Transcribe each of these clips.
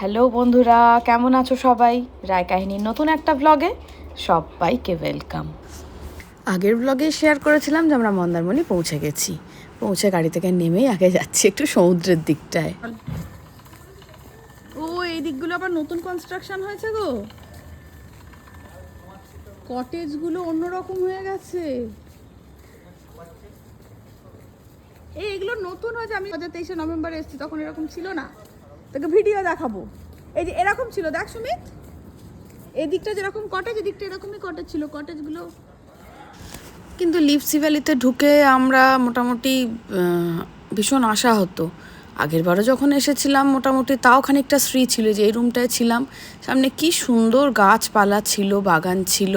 Hello বন্ধুরা, কেমন আছো সবাই? রায় কাহিনীর নতুন একটা ব্লগে সবাইকে ওয়েলকাম আগের ব্লগে শেয়ার করেছিলাম যে আমরা মন্দারমণি পৌঁছে গেছি। পৌঁছে গাড়ি থেকে নেমেই আগে যাচ্ছি একটু সমুদ্রের দিকটায়। ও, এই দিকগুলো আবার নতুন কনস্ট্রাকশন হয়েছে গো। কটেজগুলো অন্যরকম হয়ে গেছে। এই, এগুলো নতুন হয়েছে। আমি দু হাজার তেইশে নভেম্বরে এসেছি, তখন এরকম ছিল না। তোকে ভিডিও দেখাবো। এই যে এরকম ছিল, দেখ সুমিত। এই দিকটা যেরকম কটেজ এদিকটা এরকমই কটেজ ছিল। কটেজগুলো কিন্তু লিপসি ভ্যালিতে ঢুকে আমরা মোটামুটি ভীষণ আশা হতো। আগের বারও যখন এসেছিলাম, মোটামুটি তাও খানিকটা শ্রী ছিল যে এই রুমটায় ছিলাম। সামনে কি সুন্দর গাছপালা ছিল, বাগান ছিল।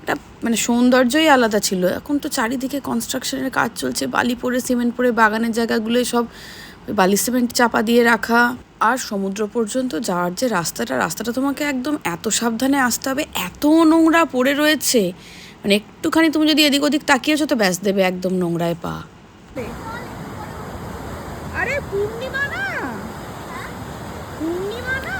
একটা মানে সৌন্দর্যই আলাদা ছিল। এখন তো চারিদিকে কনস্ট্রাকশনের কাজ চলছে, বালি পরে সিমেন্ট পরে বাগানের জায়গাগুলোই সব বালি সিমেন্ট চাপা দিয়ে রাখা। আর সমুদ্র পর্যন্ত যাওয়ার যে রাস্তাটা রাস্তাটা তোমাকে একদম এত সাবধানে আসতে হবে এত নোংরা পড়ে রয়েছে। মানে একটুখানি তুমি যদি এদিক ওদিক তাকিয়েছো তো ব্যাস দেবে একদম নোংরায় পা। আরে পূর্ণিমা না। পূর্ণিমা না।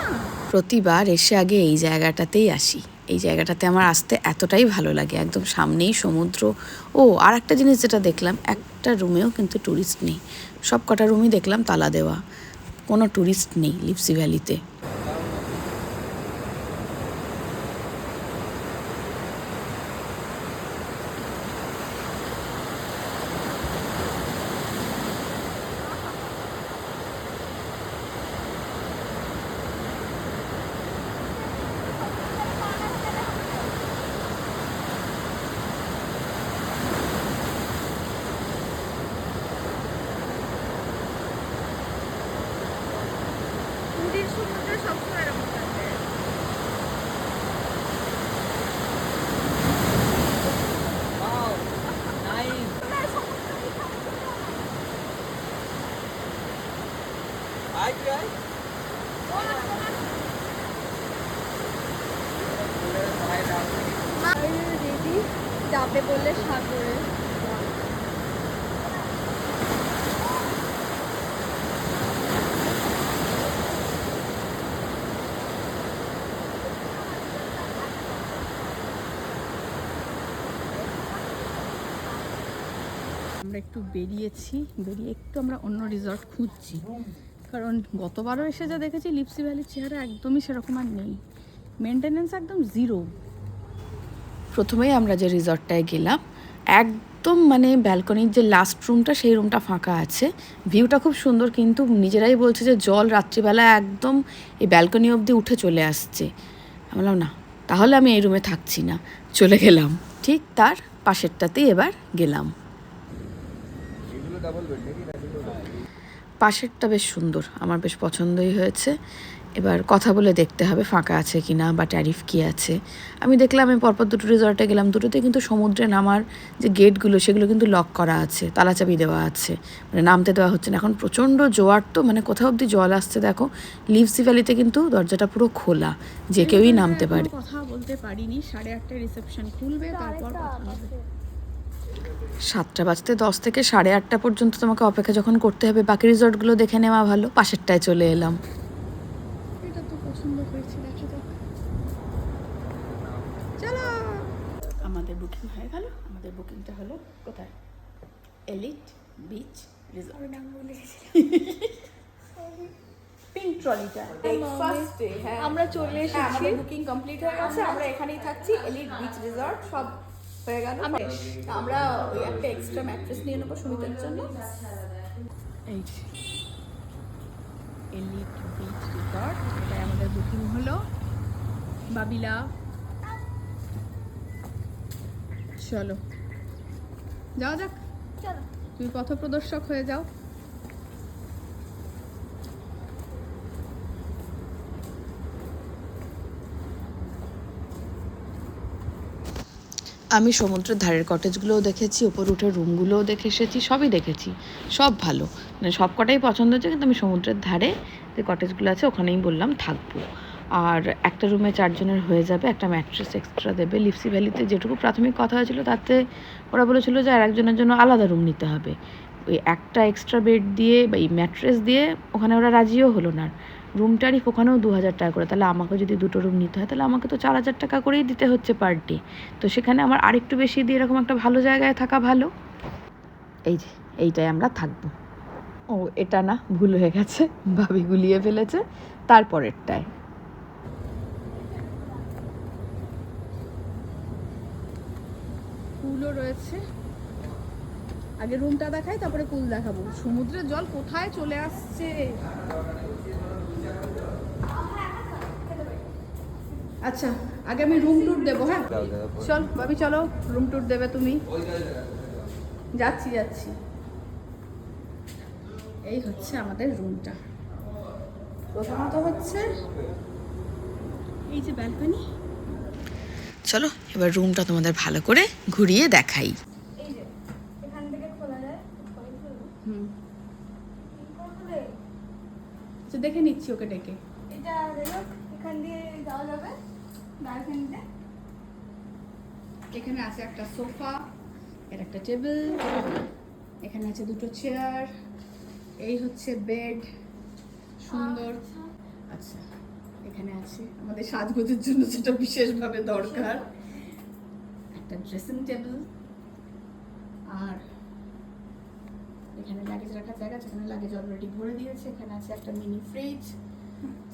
প্রতিবার এসে আগে এই জায়গাটাতেই আসি। এই জায়গাটাতে আমার আসতে এতটাই ভালো লাগে। একদম সামনেই সমুদ্র। ও আর একটা জিনিস যেটা দেখলাম একটা রুমেও কিন্তু ট্যুরিস্ট নেই। সব কটা রুমই দেখলাম তালা দেওয়া। কোনো ট্যুরিস্ট নেই লিপসি ভ্যালিতে দিদি যাবে আমরা একটু বেরিয়েছি বেরিয়ে একটু আমরা অন্য রিসর্ট খুঁজছি। কারণ গতবারও এসে যা দেখেছি লিপসি ভ্যালির চেহারা একদমই সেরকম আর নেই। মেনটেনেন্স একদম জিরো প্রথমেই আমরা যে রিসর্টটায় গেলাম একদম মানে ব্যালকনির যে লাস্ট রুমটা সেই রুমটা ফাঁকা আছে। ভিউটা খুব সুন্দর কিন্তু নিজেরাই বলছে যে জল রাত্রিবেলা একদম এই ব্যালকনি অবধি উঠে চলে আসছে। আমি বললাম না তাহলে আমি এই রুমে থাকছি না। চলে গেলাম। ঠিক তার পাশেরটাতেই এবার গেলাম। পাশেরটা বেশ সুন্দর, আমার বেশ পছন্দই হয়েছে। এবার কথা বলে দেখতে হবে ফাঁকা আছে কি না বা ট্যারিফ কী আছে। আমি দেখলাম আমি পরপর দুটো রিসর্টে গেলাম দুটোতে কিন্তু সমুদ্রে নামার যে গেটগুলো, সেগুলো কিন্তু লক করা আছে তালাচাবি দেওয়া আছে। মানে নামতে দেওয়া হচ্ছে না। এখন প্রচণ্ড জোয়ার তো মানে কোথাও অবধি জল আসছে, দেখো। লিভসি ভ্যালিতে কিন্তু দরজাটা পুরো খোলা, যে কেউই নামতে পারে। কথা বলতে পারিনি, সাড়ে আটটায় রিসেপশন খুলবে, তারপর সাতটা বাজতে দশ থেকে সাড়ে আটটা পর্যন্ত তোমাকে অপেক্ষা যখন করতে হবে বাকি রিসর্টগুলো দেখে নেওয়া ভালো। পাশেরটায় চলে এলাম। এটা তো পছন্দ করেছি দেখি তো। চলো। আমাদের বুকিং হয়ে গেল। আমাদের বুকিংটা হলো কোথায়? এলিট বিচ রিসর্ট পিঙ্ক ট্রলিটা হ্যাঁ। আমরা চলে হ্যাঁ, এসেছি। বুকিং কমপ্লিট হয়ে গেছে। আমরা এখানেই থাকছি এলিট বিচ রিসর্ট সব হয়ে গেল। আমরা ওই একটা এক্সট্রা ম্যাট্রেস নিয়ে নেব সুমিতার জন্য। এই এলিট বিচ রিসর্ট এটাই আমাদের বুকিং হলো। বাবিলা চলো। যাওয়া যাক। চলো। তুমি পথপ্রদর্শক হয়ে যাও। আমি সমুদ্রের ধারের কটেজগুলোও দেখেছি, ওপর উঠে রুমগুলোও দেখে এসেছি, সবই দেখেছি। সব ভালো। মানে সব কটাই পছন্দ হয়েছে, কিন্তু আমি সমুদ্রের ধারে যে কটেজগুলো আছে, ওখানেই বললাম থাকব। আর একটা রুমে চারজনের হয়ে যাবে, একটা ম্যাট্রেস এক্সট্রা দেবে। লিপসি ভ্যালিতে যেটুকু প্রাথমিক কথা হয়েছিল, তাতে ওরা বলেছিল যে আর একজনের জন্য আলাদা রুম নিতে হবে। ওই একটা এক্সট্রা বেড দিয়ে বা এই ম্যাট্রেস দিয়ে ওখানে ওরা রাজিও হলো না। রুম ট্যারিফ ওখানেও দু হাজার টাকা করে। তাহলে আমাকে যদি দুটো রুম নিতে হয়, তাহলে আমাকে তো চার হাজার টাকা করেই দিতে হচ্ছে পার ডে তো সেখানে আমার আরেকটু বেশি দিয়ে এরকম একটা ভালো জায়গায় থাকা ভালো। এই যে, এইটাই আমরা থাকব। ও, এটা না, ভুল হয়ে গেছে। ভাবি গুলিয়ে ফেলেছে। তারপরেরটায়। পুলও রয়েছে। আগে রুমটা দেখাই, তারপরে কুল দেখাবো। সমুদ্রের জল কোথায় চলে আসছে? আচ্ছা আগে আমি রুম ট্যুর দেবো হ্যাঁ? চল, ভাবি, চলো রুম ট্যুর দেবে তুমি। যাচ্ছি যাচ্ছি। এই হচ্ছে আমাদের রুমটা প্রথমত হচ্ছে এই যে ব্যালকনি চলো, এবার রুমটা তোমাদের ভালো করে ঘুরিয়ে দেখাই এই যে এখান থেকে খোলা যায় খোলা খুলবো। হুম এরপর খুলে আচ্ছা দেখে নিচ্ছি ওকে ডেকে। এটা এখান দিয়ে যাওয়া যাবে এখানে আছে একটা সোফা এর একটা টেবিল এখানে আছে দুটো চেয়ার এই হচ্ছে বেড সুন্দর। আচ্ছা। এখানে আছে আমাদের সাজগোজের জন্য যেটা বিশেষভাবে দরকার। একটা ড্রেসিং টেবিল আর এখানে লাগেজ রাখার জায়গা আছে এখানে লাগেজ অলরেডি ভরে দিয়েছে এখানে আছে একটা মিনি ফ্রিজ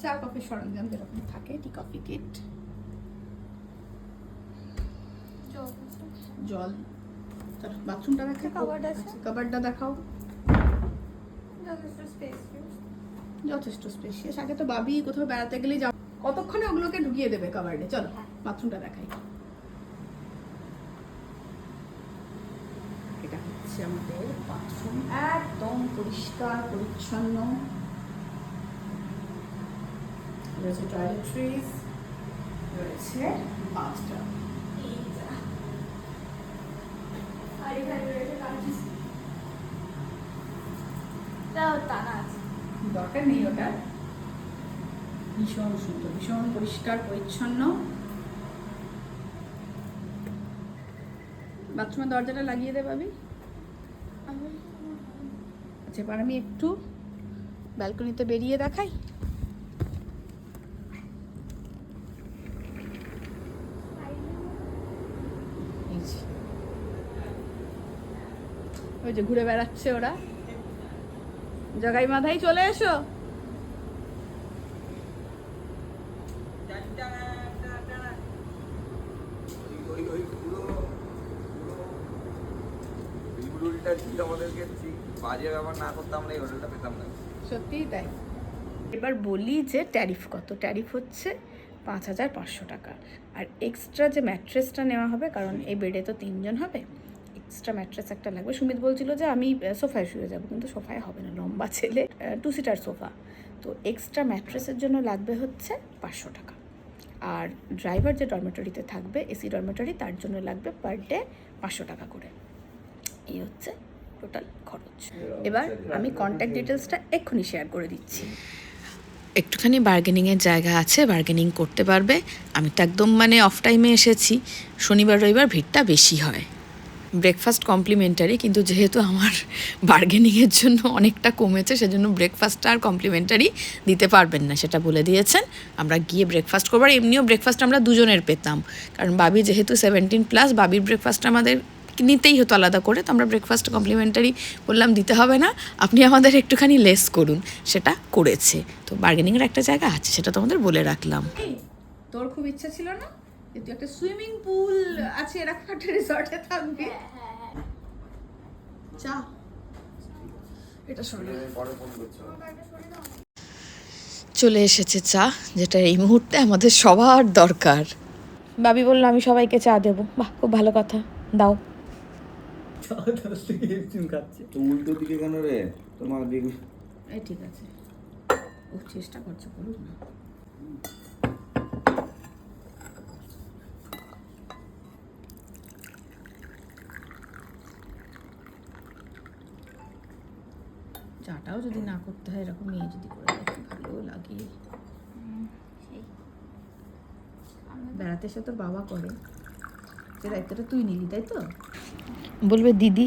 চা কফির সরঞ্জাম যেরকম থাকে টি কফি কিট জল তার বাথরুমটা দেখাও। Cupboard আছে? কাবারটা দেখাও। যথেষ্ট স্পেস যথেষ্ট স্পেশিয়াস আগে তো বাবি কোথাও বেড়াতে গেলে যা কতক্ষণে ওগুলোকে ঢুকিয়ে দেবে কাবার্ডে চলো বাথরুমটা দেখাই। হচ্ছে আমাদের বাথরুম একদম পরিষ্কার পরিচ্ছন্ন। রয়েছে টয়লেট্রিজ রয়েছে আছে। দরকার নেই ওটা। ভীষণ সুন্দর ভীষণ পরিষ্কার পরিচ্ছন্ন। বাথরুমের দরজাটা লাগিয়ে দে ভাবি। আচ্ছা এবার আমি একটু ব্যালকনিতে বেরিয়ে দেখাই। ওই যে ঘুরে বেড়াচ্ছে ওরা। জগাই মাথায় চলে এসো ওই ওই পুরো এই হোটেলটা ঠিক আমাদেরকে ঠিক সত্যিই তাই। এবার বলি যে ট্যারিফ কত? ট্যারিফ হচ্ছে পাঁচ হাজার পাঁচশো টাকা। আর এক্সট্রা যে ম্যাট্রেসটা নেওয়া হবে, কারণ এই বেডে তো তিনজন হবে এক্সট্রা ম্যাট্রেস একটা লাগবে। সুমিত বলছিল যে আমি সোফায় শুয়ে যাব, কিন্তু সোফায় হবে না, লম্বা ছেলে টু সিটার সোফা। তো এক্সট্রা ম্যাট্রেসের জন্য লাগবে হচ্ছে পাঁচশো টাকা। আর ড্রাইভার যে ডরমেটরিতে থাকবে এসি ডরমেটরি তার জন্য লাগবে পার ডে পাঁচশো টাকা করে। এই হচ্ছে টোটাল খরচ। এবার আমি কন্ট্যাক্ট ডিটেলসটা এক্ষুনি শেয়ার করে দিচ্ছি। একটুখানি বার্গেনিংয়ের জায়গা আছে বার্গেনিং করতে পারবে। আমি তো একদম মানে অফ টাইমে এসেছি। শনিবার রবিবার ভিড়টা বেশি হয়। ব্রেকফাস্ট কমপ্লিমেন্টারি কিন্তু যেহেতু আমার বার্গেনিংয়ের জন্য অনেকটা কমেছে সেজন্য ব্রেকফাস্টটা আর কমপ্লিমেন্টারি দিতে পারবেন না সেটা বলে দিয়েছেন। আমরা গিয়ে ব্রেকফাস্ট করবার এমনিও ব্রেকফাস্ট আমরা দুজনের পেতাম। কারণ বাবি যেহেতু সেভেন্টিন প্লাস বাবির ব্রেকফাস্ট আমাদের নিতেই হতো আলাদা করে। তো আমরা ব্রেকফাস্ট কমপ্লিমেন্টারি বললাম দিতে হবে না আপনি আমাদের একটুখানি লেস করুন। সেটা করেছে। তো বার্গেনিংয়ের একটা জায়গা আছে সেটা তোমাদের বলে রাখলাম। তোর খুব ইচ্ছা ছিল না? যে তুই একটা সুইমিং পুল আছে এরকম একটা রিসর্টে থাকবি? চা এটা শোনো। পরে চলে এসেছে চা যেটা এই মুহূর্তে আমাদের সবার দরকার। বাবি বলল আমি সবাইকে চা দেবো। বাহ খুব ভালো কথা। দাও। তো উল্টো দিকে কেন রে? তোমার দিকে এই ঠিক আছে ও চেষ্টা করছে করুক না চাটাও যদি না করতে হয় এরকম মেয়ে যদি করে দেয় ভালো লাগে বেড়াতে এসে তোর বাবা করে। যে দায়িত্বটা তুই নিলি তাই তো? বলবে দিদি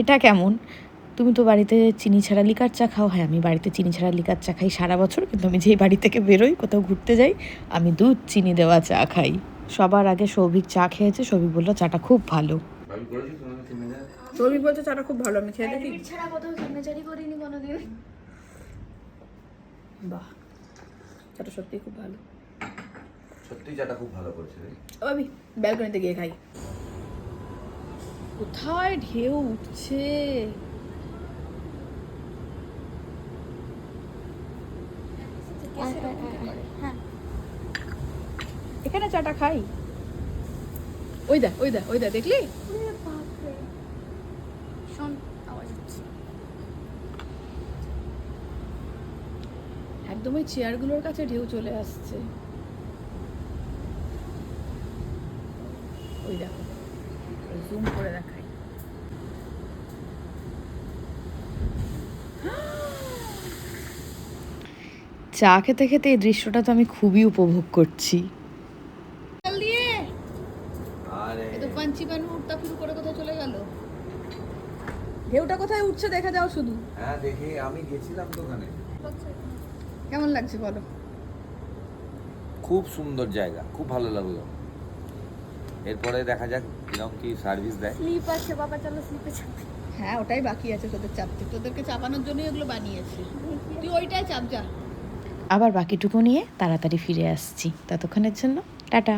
এটা কেমন? তুমি তো বাড়িতে চিনি ছাড়া লিকার চা খাও। হ্যাঁ আমি বাড়িতে চিনি ছাড়া লিকার চা খাই সারা বছর কিন্তু আমি যেই বাড়ি থেকে বেরোই কোথাও ঘুরতে যাই আমি দুধ চিনি দেওয়া চা খাই। সবার আগে সৌভিক চা খেয়েছে সৌভিক বলল চাটা খুব ভালো। সৌভিক বলছে চাটা খুব ভালো আমি খেয়ে দেখি। ছাড়া কোথাও সিগনেচারই করিনি কোনোদিন। বাহ চাটা সত্যি খুব ভালো। সত্যি চাটা খুব ভালো করেছে রে। আমি ব্যালকনিতে গিয়ে খাই। কোথায় ঢেউ উঠছে? হ্যাঁ এখানে চাটা খাই। ওই দা ওই দা ওই দা দেখলি? শোন আওয়াজ হচ্ছে। একদম ওই চেয়ারগুলোর কাছে ঢেউ চলে আসছে। ওই দেখো। জুম করে দেখাই। চা খেতে খেতে এই দৃশ্যটা তো আমি খুবই উপভোগ করছি। জল দিয়ে? আরে। এ তো পাঞ্চি বানু উঠতা করে কোথায় চলে গেল? ঢেউটা কোথায় উঠছে দেখা যাও শুধু। হ্যাঁ দেখি আমি গেছিলাম তো ওখানে কেমন লাগছে বলো? খুব সুন্দর জায়গা খুব ভালো লাগল। এরপরে দেখা যাক কীরকম কি সার্ভিস দেয়। স্লিপ আছে বাবা চলো স্লিপে চাপি। হ্যাঁ ওটাই বাকি আছে তোদের চাপতে। তোদেরকে চাপানোর জন্যই এগুলো বানিয়েছে। তুই ওইটাই চাপ যা। আবার বাকিটুকু নিয়ে তাড়াতাড়ি ফিরে আসছি। ততক্ষণের জন্য টাটা।